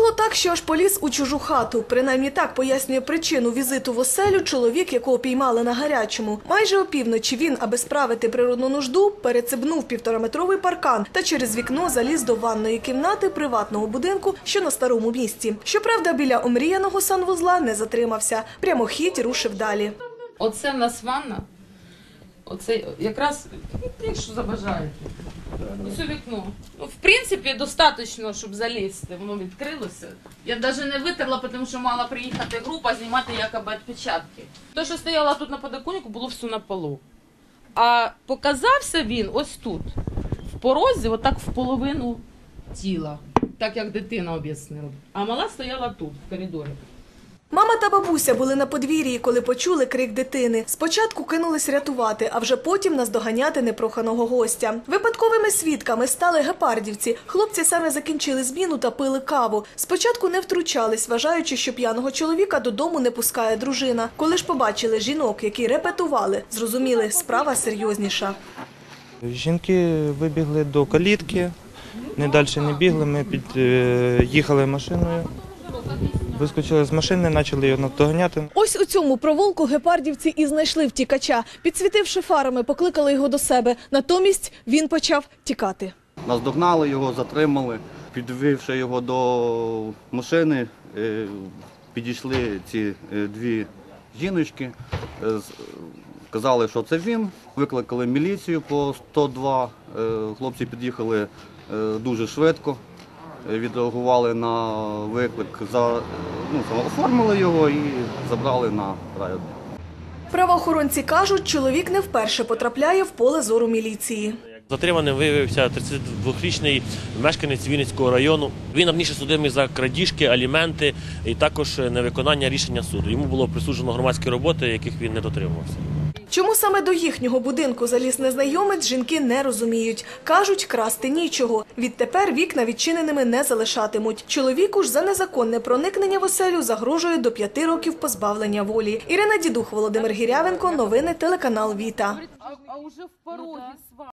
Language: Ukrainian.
Виникло так, що аж поліз у чужу хату. Принаймні так пояснює причину візиту в оселю чоловік, якого піймали на гарячому. Майже опівночі він, аби справити природну нужду, перецебнув півтораметровий паркан та через вікно заліз до ванної кімнати приватного будинку, що на старому місці. Щоправда, біля омріяного санвузла не затримався. Прямохідь рушив далі. Оце в нас ванна. Оце якраз, якщо забажаєте. Ось у вікно. Ну, в принципі, достатньо, щоб залізти. Воно відкрилося. Я навіть не витерла, тому що мала приїхати група знімати якоби відпечатки. То, що стояло тут на подоконнику, було все на полу. А показався він ось тут, в порозі, отак в половину тіла. Так як дитина об'яснила. А мала стояла тут, в коридорі. Мама та бабуся були на подвір'ї, коли почули крик дитини. Спочатку кинулись рятувати, а вже потім наздоганяти непроханого гостя. Випадковими свідками стали гепардівці. Хлопці саме закінчили зміну та пили каву. Спочатку не втручались, вважаючи, що п'яного чоловіка додому не пускає дружина. Коли ж побачили жінок, які репетували, зрозуміли, справа серйозніша. Жінки вибігли до калітки, не далі не бігли. Ми під'їхали машиною, вискочили з машини, почали його наздоганяти. Ось у цьому провулку гепардівці і знайшли втікача. Підсвітивши фарами, покликали його до себе. Натомість він почав тікати. Наздогнали його, затримали, підвівши його до машини, е, підійшли ці е, дві жіночки, е, з- казали, що це він. Викликали міліцію по 102. е, Хлопці під'їхали е, дуже швидко, е, відреагували на виклик, за, ну, оформили його і забрали на район. Правоохоронці кажуть, чоловік не вперше потрапляє в поле зору міліції. Затриманим виявився 32-річний мешканець Вінницького району. Він раніше судимий за крадіжки, аліменти і також невиконання рішення суду. Йому було присуджено громадські роботи, яких він не дотримувався. Чому саме до їхнього будинку заліз незнайомець, жінки не розуміють. Кажуть, красти нічого. Відтепер вікна відчиненими не залишатимуть. Чоловіку ж за незаконне проникнення в оселю загрожує до п'яти років позбавлення волі. Ірина Дідух, Володимир Гірявенко. Новини телеканал Віта.